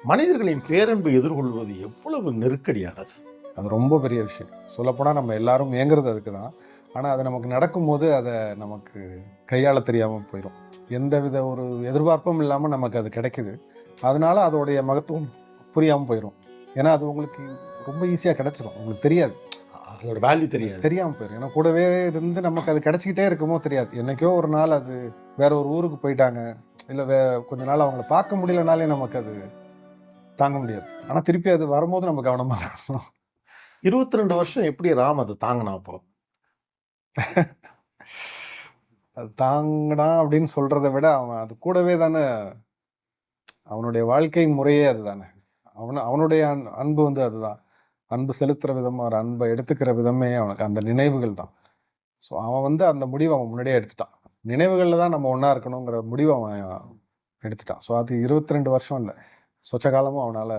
மனிதர்களின் பேரன்பு எதிர்கொள்வது எவ்வளவு நெருக்கடியானது. அது ரொம்ப பெரிய விஷயம். சொல்லப்போனால் நம்ம எல்லாரும் ஏங்குறது அதுக்கு தான் ஆனால் அது நமக்கு நடக்கும்போது அதை நமக்கு கையாள தெரியாமல் போயிடும் எந்த வித ஒரு எதிர்பார்ப்பும் இல்லாமல் நமக்கு அது கிடைக்குது. அதனால அதோடைய மகத்துவம் புரியாமல் போயிடும் ஏன்னா அது உங்களுக்கு ரொம்ப ஈஸியாக கிடைச்சிரும். உங்களுக்கு தெரியாது. அதோட வேல்யூ தெரியாது. தெரியாமல் போயிடும் ஏன்னா கூடவே இருந்து நமக்கு அது கிடைச்சிக்கிட்டே இருக்குமோ தெரியாது. என்னைக்கோ ஒரு நாள் அது வேற ஒரு ஊருக்கு போயிட்டாங்க. இல்லை வே கொஞ்ச நாள் அவங்கள பார்க்க முடியலனாலே நமக்கு அது தாங்க முடியாது. ஆனால் திருப்பி அது வரும்போது நம்ம கவனமாக இருக்கணும். இருபத்தி ரெண்டு வருஷம் எப்படி ராம் அதை தாங்கினா அப்போ? அது தாங்கடா அப்படின்னு சொல்றதை விட அவன் அது கூடவே தானே அவனுடைய வாழ்க்கை முறையே அதுதானே. அவன அவனுடைய அன்- அன்பு வந்து அதுதான். அன்பு செலுத்துற விதம் ஒரு அன்பை எடுத்துக்கிற விதமே அவனுக்கு அந்த நினைவுகள் தான். ஸோ அவன் வந்து அந்த முடிவை அவன் முன்னாடியே எடுத்துட்டான். நினைவுகளில் தான் நம்ம ஒன்றா இருக்கணுங்கிற முடிவை அவன் எடுத்துட்டான். ஸோ அது இருபத்தி ரெண்டு வருஷம் இல்லை. சொச்ச காலமும் அவனால்